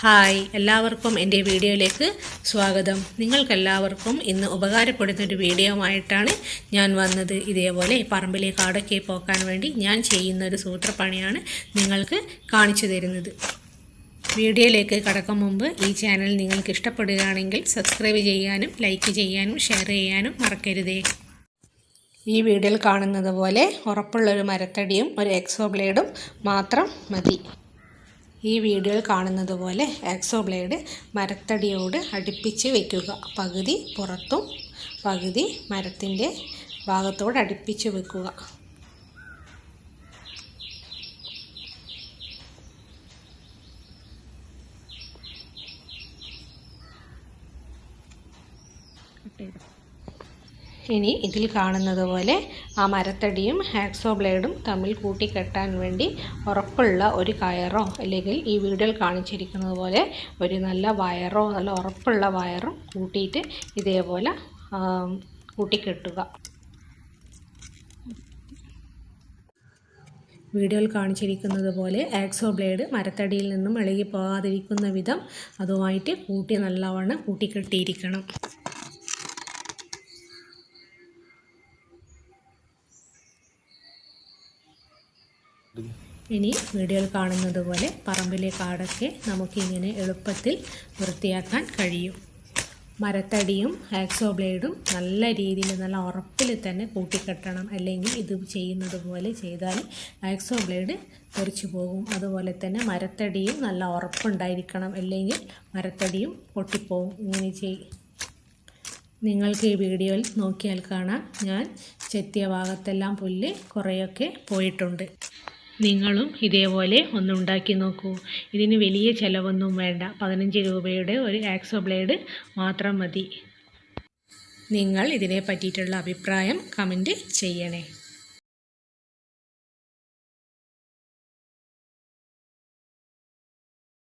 Hi എല്ലാവർക്കും എന്റെ വീഡിയോയിലേക്ക് സ്വാഗതം. നിങ്ങൾക്കെല്ലാവർക്കും ഇന്ന് ഉപകാരപ്പെടുന്ന ഒരു വീഡിയോ ആയിട്ടാണ് ഞാൻ വന്നത്. ഇതേപോലെ പറമ്പിലെ കാടൊക്കെ പോക്കാൻ വേണ്ടി ഞാൻ ചെയ്യുന്ന ഒരു സൂത്രപ്പണിയാണ് നിങ്ങൾക്ക് കാണിച്ചു തരുന്നത്. വീഡിയോയിലേക്ക് കടക്കും മുമ്പ് ഈ ചാനൽ നിങ്ങൾക്ക് ഇഷ്ടപ്പെടുകയാണെങ്കിൽ സബ്സ്ക്രൈബ് ചെയ്യാനും ലൈക്ക് ചെയ്യാനും ഷെയർ ചെയ്യാനും മറക്കരുതേ. ഈ വീഡിയോയിൽ കാണുന്നത് പോലെ ഉറപ്പുള്ളൊരു മരത്തടിയും ഒരു എക്സോ ബ്ലേഡും മാത്രം മതി. ഈ വീഡിയോയിൽ കാണുന്നത് പോലെ എക്സോ ബ്ലേഡ് മരത്തടിയോട് അടുപ്പിച്ച് വയ്ക്കുക പകുതി പുറത്തും പകുതി മരത്തിന്റെ ഭാഗത്തോട് അടുപ്പിച്ച് വെക്കുക. ഇനി ഇതിൽ കാണുന്നത് പോലെ ആ മരത്തടിയും ഹാക്സോ ബ്ലേഡും തമ്മിൽ കൂട്ടിക്കെട്ടാൻ വേണ്ടി ഉറപ്പുള്ള ഒരു കയറോ അല്ലെങ്കിൽ ഈ വീഡിയോയിൽ കാണിച്ചിരിക്കുന്നത് പോലെ ഒരു നല്ല വയറോ നല്ല ഉറപ്പുള്ള വയറും കൂട്ടിയിട്ട് ഇതേപോലെ കൂട്ടിക്കെട്ടുക. വീഡിയോയിൽ കാണിച്ചിരിക്കുന്നത് പോലെ ആക്സോ ബ്ലേഡ് മരത്തടിയിൽ നിന്നും ഇളകി പോകാതിരിക്കുന്ന വിധം അതുമായിട്ട് കൂട്ടി നല്ലവണ്ണം കൂട്ടിക്കെട്ടിയിരിക്കണം. ഇനി വീഡിയോയിൽ കാണുന്നത് പോലെ പറമ്പിലെ കാടൊക്കെ നമുക്കിങ്ങനെ എളുപ്പത്തിൽ വൃത്തിയാക്കാൻ കഴിയും. മരത്തടിയും ആക്സോ ബ്ലേഡും നല്ല രീതിയിൽ നല്ല ഉറപ്പിൽ തന്നെ കൂട്ടിക്കെട്ടണം. അല്ലെങ്കിൽ ഇത് ചെയ്യുന്നത് പോലെ ചെയ്താൽ ആക്സോ ബ്ലേഡ് തെറിച്ചു പോകും. അതുപോലെ തന്നെ മരത്തടിയും നല്ല ഉറപ്പുണ്ടായിരിക്കണം. അല്ലെങ്കിൽ മരത്തടിയും പൊട്ടിപ്പോവും. ഇങ്ങനെ ചെയ് നിങ്ങൾക്ക് ഈ വീഡിയോയിൽ നോക്കിയാൽ കാണാം. ഞാൻ ചെത്തിയ ഭാഗത്തെല്ലാം പുല്ല് കുറേയൊക്കെ പോയിട്ടുണ്ട്. നിങ്ങളും ഇതേപോലെ ഒന്ന് ഉണ്ടാക്കി നോക്കൂ. ഇതിന് വലിയ ചിലവൊന്നും വേണ്ട. പതിനഞ്ച് രൂപയുടെ ഒരു ആക്സോ ബ്ലേഡ് മാത്രം മതി. നിങ്ങൾ ഇതിനെ പറ്റിയിട്ടുള്ള അഭിപ്രായം കമന്റ് ചെയ്യണേ.